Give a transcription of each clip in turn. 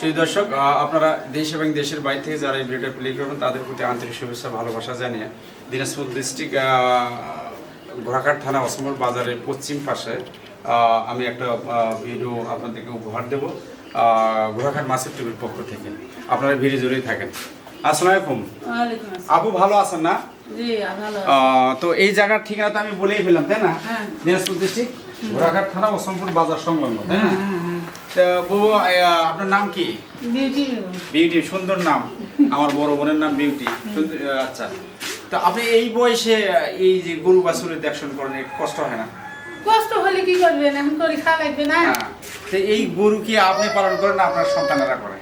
সেই দর্শক আপনারা দেশ এবং দেশের বাইরে থেকে যারা এই ভিডিওটা প্লে করবেন, তাদের প্রতি আন্তরিক শুভেচ্ছা, ভালোবাসা জানিয়ে দিনাজপুর ডিস্ট্রিক্ট ঘোড়াঘাট থানা অসমর বাজারের পশ্চিম পাশে আমি একটা ভিডিও আপনাদেরকে উপহার দেব ঘোড়াঘাট মাছের টিভির পক্ষ থেকে। আপনারা ভিড়ে জুড়েই থাকেন। আসসালামু আলাইকুম। আপু ভালো আছেন না? তো এই জায়গার ঠিকানা তো আমি বলেই ফেললাম তাই না? হ্যাঁ। দিনাজপুর ডিস্ট্রিক্ট ঘোড়াঘাট থানা বাজার সংলগ্ন তাই না? হ্যাঁ, হ্যাঁ। আপনার নাম কি? বিউটি। সুন্দর নাম। আমার বড় বোনের নাম বিউটি। আচ্ছা। তা আপনি এই বয়সে এই যে গরু বাছুরের দেখশন করেন কষ্ট হয় না? কষ্ট হলে কি করবেন? এখন করে খাওয়া লাগবে না। তো এই গরু কি আপনি পালন করেন না আপনার সন্তানেরা করে?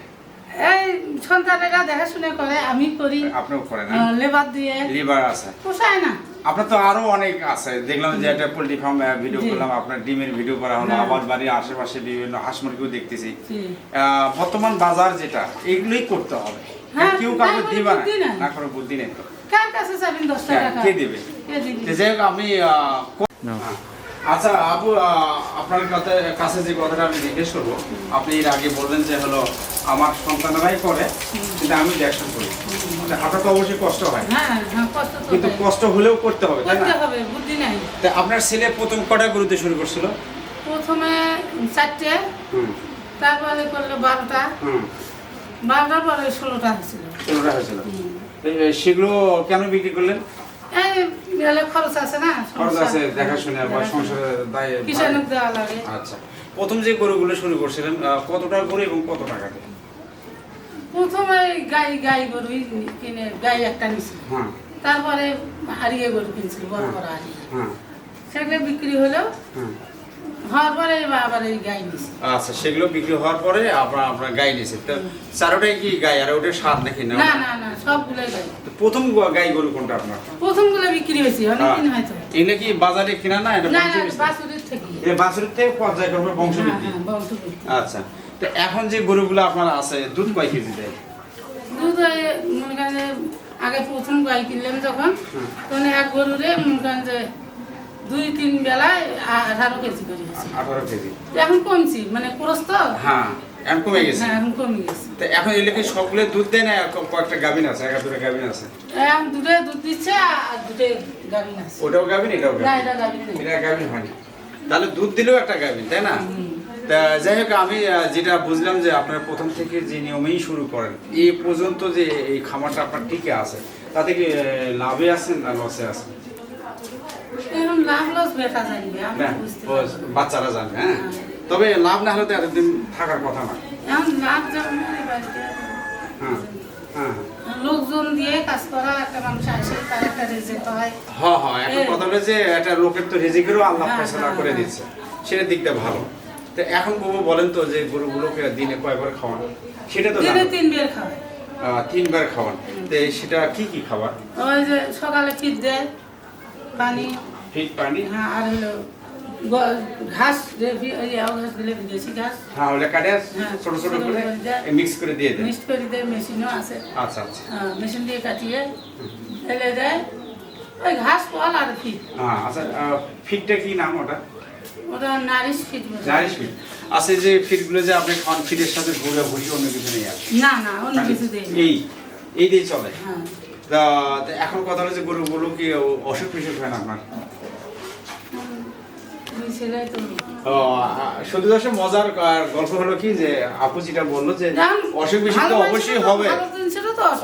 এই সন্তানেরা দেখাশোনা করে আমি করি। আপনিও করেন লেবার দিয়ে। লিভার আছে। পোষায় না। আপনার তো আরও অনেক আছে। দেখলাম যে একটা পোল্ট্রি ফার্ম ভিডিও করলাম আপনার ডিমের ভিডিও করা হলো হ্যাঁ। আমার বাড়ির আশেপাশে বিভিন্ন হাঁস মুরগিও দেখতেছি আহ, বর্তমান বাজার যেটা এগুলোই করতে হবে। হ্যাঁ, কেউ কাউকে দিবা না। না কোনো বুদ্ধি নেই তো। কার কাছে যাবেন দশ হ্যাঁ, টাকা? কে দিবে? কে দিবে? তো যাই হোক আমি হ্যাঁ। আচ্ছা আপু আপনার কাছে- কাছে যে কথাটা আমি জিজ্ঞেস করব আপনি এর আগে বললেন যে হলো আমার সন্তানেরাই করে কিন্তু আমি দেখশন করি। আপনার তো অবশ্যই কষ্ট হয়। হ্যাঁ হ্যাঁ কিন্তু কষ্ট হলেও করতে হবে তাই না? হবে বুদ্ধি নাই। তা আপনার ছেলে প্রথম কটা গুরুতে শুরু করছিল? প্রথমে চারটে তারপরে করল বারোটা। বারোটার পরে ষোলোটা হয়েছিল। ষোলোটা হয়েছিল। সেগুলো কেন বিক্রি করলেন? গেলে খরচ আছে না? খরচ আছে দেখাশোনা বা সংসারের দায় কিষাণক দেওয়া লাগে। আচ্ছা। প্রথম যে গরুগুলো শুরু করছিলেন কত টাকা গরু এবং কত টাকা দিয়ে? প্রথমে গাই গাই গরু কিনে গাই একটা নিছিল। হ্যাঁ। তারপরে হারিয়ে গরু কিনছিল বড় বড় হারিয়ে। হ্যাঁ। সেগুলো বিক্রি হলো। হওয়ার পরে আবার গাই আচ্ছা সেগুলো বিক্রি হওয়ার পরে আপনার আপনার গাই নিয়েছে তো চারোটাই কি গাই? আর ওটা স্বাদ নাকি না? না না না সবগুলোই গাই। প্রথম গাই গরু কোনটা আপনার? প্রথমগুলো বিক্রি হয়েছে অনেকদিন হয়তো এগুলো কি বাজারে কিনা না? এটা থেকে। পর্যায়ক্রমে হ্যাঁ হ্যাঁ বংশবৃদ্ধি আচ্ছা তো এখন যে গরুগুলো আপনার আছে দুধ কয় কেজি দেয়? দুধ মনে করেন আগে প্রথম গাই কিনলাম যখন তখন এক গরুরে মনে করেন যে দুই তিন বেলায় আঠারো কেজি করে আঠারো কেজি। এখন কমছি মানে ক্রস তো? হ্যাঁ এখন কমে গেছে। হ্যাঁ এখন কমে গেছে। তো এখন এগুলো কি সবগুলো দুধ দেয় না কয়েকটা গাভিন আছে? একা দুটো গাভিন আছে? এখন দুধে দুধ দিচ্ছে আর দুধে গাভিন আছে। ওটাও গাভিন এটাও না এটা গাভিন এটা গাভিন হয় তাহলে দুধ দিলেও একটা গাভিন তাই না? যাই হোক আমি যেটা বুঝলাম যে আপনারা প্রথম থেকে যে নিয়মেই শুরু করেন এই পর্যন্ত যে এই খামারটা আপনার টিকে আছে তাতে কি লাভে আছেন না লসে আছেন লাভ লস জানবে বুঝতে। বাচ্চারা জানে হ্যাঁ? তবে লাভ না হলে তো এতদিন থাকার কথা না। এখন লাভ বাড়িতে হ্যাঁ হ্যাঁ। লোকজন দিয়ে কাজ করা একটা মানুষ আসে তার একটা রেজেক্ট হয় একটা কথা হলো যে একটা লোকের তো রেজিকেরও আল্লাহ ফেসলা করে। দিচ্ছে সেটা দিকটা ভালো। তো এখন বাবু বলেন তো যে গরুগুলোকে দিনে কয়বার খাওয়ান সেটা তো দিনে জানেন। খাওয়ায়। তিনবার খাওয়ান। তো সেটা কি কি খাবার? ওই যে সকালে ফিট দেয় পানি ফিট পানি? হ্যাঁ আর হলো ঘাস ঘাস দিলে ঘাস? হ্যাঁ ওটা কাটে হ্যাঁ, ছোট ছোট করে। মিক্স করে দিয়ে দেয়। মিক্সড করে দেয় মেশিনও আছে। আচ্ছা আচ্ছা। হ্যাঁ, মেশিন দিয়ে কাটিয়ে ফেলে দেয়। ওই ঘাস ফল আর ফিট। হ্যাঁ আচ্ছা ফিটটা কি নাম ওটা? ওটা নারিশ ফিট। Nourish fit. আছে যে ফিটগুলো যে আপনি খান ফিটের সাথে ঘুরে ভুষি অন্য কিছু নেই আর? না না অন্য কিছু দেয় এই এই দিয়ে চলে? হ্যাঁ। তা এখন কথা হলো যে গরুগুলো কি অসুখ বিসুখ হয় না আপনার? দর্শক মজার গল্প হলো কি যে আপু যেটা বলল যে অসুখ বিসুখ তো অবশ্যই হবে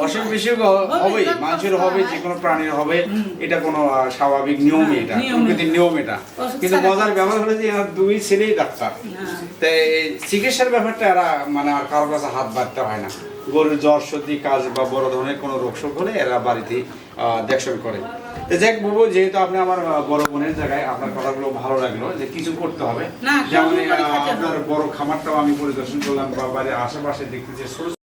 অসুখ বিসুখ হবেই মানুষের হবে। যে কোনো প্রাণীর হবে এটা কোনো স্বাভাবিক নিয়ম হ্যাঁ, এটা প্রকৃতির। নিয়ম এটা কিন্তু মজার। ব্যাপার হলো যে এরা দুই ছেলেই ডাক্তার হ্যাঁ। তাই চিকিৎসার ব্যাপারটা এরা মানে আর কারোর কাছে হাত বাড়তে হয় না গরুর জ্বর সর্দি কাজ বা বড় ধরনের কোনো রোগ শোক হলে এরা বাড়িতে দেখশন করে তো যাক বাবু যেহেতু আপনি আমার বড় বোনের জায়গায় আপনার কথাগুলো ভালো লাগল যে কিছু করতে হবে যেমন। আপনার বড় খামারটাও আমি পরিদর্শন করলাম বা বাড়ির আশেপাশে দেখতেছি ছোট